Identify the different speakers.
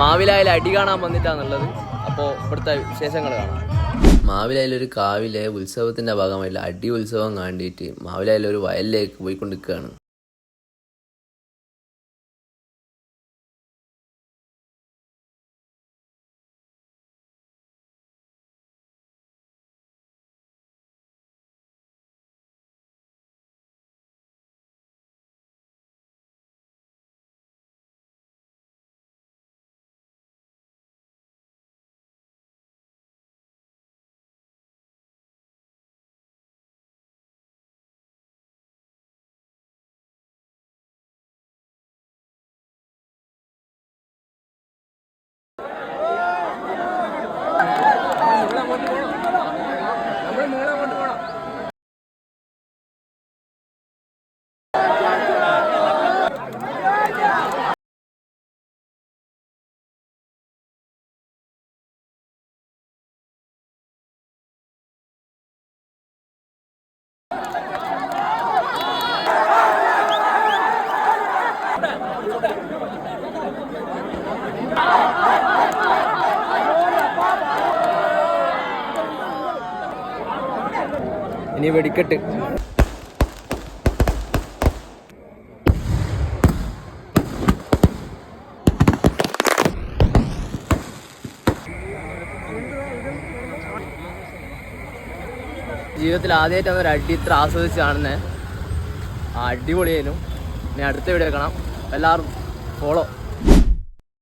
Speaker 1: മാവിലായാൽ അടി കാണാൻ വന്നിട്ടാന്നുള്ളത് അപ്പോൾ ഇവിടുത്തെ വിശേഷങ്ങൾ കാണാം. മാവിലായാലൊരു കാവിലെ ഉത്സവത്തിന്റെ ഭാഗമായിട്ടുള്ള അടി ഉത്സവം കാണ്ടിയിട്ട് മാവിലായാലും ഒരു വയലിലേക്ക് പോയിക്കൊണ്ടിരിക്കുകയാണ്. ഇനി വെടിക്കെട്ട്. ജീവിതത്തിൽ ആദ്യമായിട്ടാണ് ഒരു അടി ഇത്ര ആസ്വദിച്ച് കാണുന്നത് അടിപൊളിയായിരുന്നു. ഇനി അടുത്ത വീഡിയോ കാണാം എല്ലാവരും ഫോളോ